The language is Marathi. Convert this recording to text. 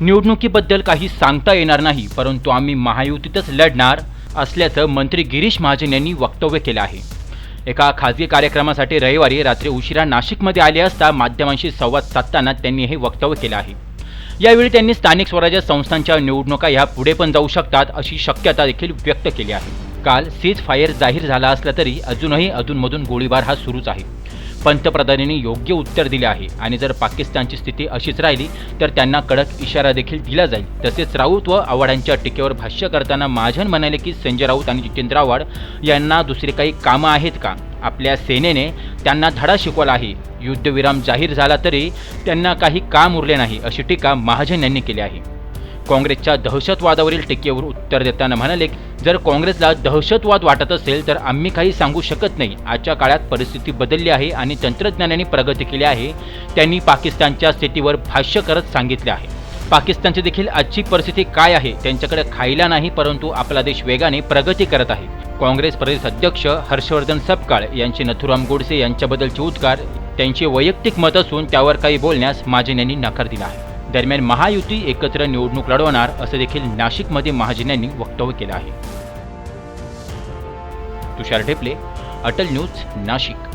निवडणुकीबद्दल काही सांगता येणार नाही परंतु आम्ही महायुतीतच लढणार असल्याचं मंत्री गिरीश महाजन यांनी वक्तव्य केलं आहे. एका खाजगी कार्यक्रमासाठी रविवारी रात्री उशिरा नाशिकमध्ये आले असता माध्यमांशी संवाद साधताना त्यांनी हे वक्तव्य केलं आहे. यावेळी त्यांनी स्थानिक स्वराज्य संस्थांच्या निवडणुका ह्या पुढे पण जाऊ शकतात अशी शक्यता देखील व्यक्त केली आहे. काल सीज फायर जाहीर झाला असला तरी अजूनही अधूनमधून गोळीबार हा सुरूच आहे. पंतप्रधानांनी योग्य उत्तर दिले आहे. आणि जर पाकिस्तानची स्थिती अशीच राहिली तर त्यांना कडक इशारा देखील दिला जाईल. तसेच राऊत व आव्हाडांच्या टीकेवर भाष्य करताना महाजन म्हणाले की संजय राऊत आणि जितेंद्र आव्हाड यांना दुसरी काही कामं आहेत का? आपल्या सेनेने त्यांना धडा शिकवला आहे. युद्धविराम जाहीर झाला तरी त्यांना काही काम उरले नाही अशी टीका महाजन यांनी केली आहे. काँग्रेसच्या दहशतवादावरील टीकेवर उत्तर देताना म्हणाले जर काँग्रेसला दहशतवाद वाटत असेल तर आम्ही काही सांगू शकत नाही. आजच्या काळात परिस्थिती बदलली आहे आणि तंत्रज्ञानाने प्रगती केली आहे. त्यांनी पाकिस्तानच्या स्थितीवर भाष्य करत सांगितले आहे. पाकिस्तानची देखील आजची परिस्थिती काय आहे त्यांच्याकडे खायला नाही परंतु आपला देश वेगाने प्रगती करत आहे. काँग्रेस प्रदेश अध्यक्ष हर्षवर्धन सपकाळ यांचे नथुराम गोडसे यांच्याबद्दलचे उद्गार त्यांचे वैयक्तिक मत असून त्यावर काही बोलण्यास महाजन यांनी नकार दिला आहे. दरम्यान महायुती एकत्र निवडणूक लढवणार असं देखील नाशिकमध्ये महाजन यांनी वक्तव्य केलं आहे. तुषार ढेपले अटल न्यूज नाशिक.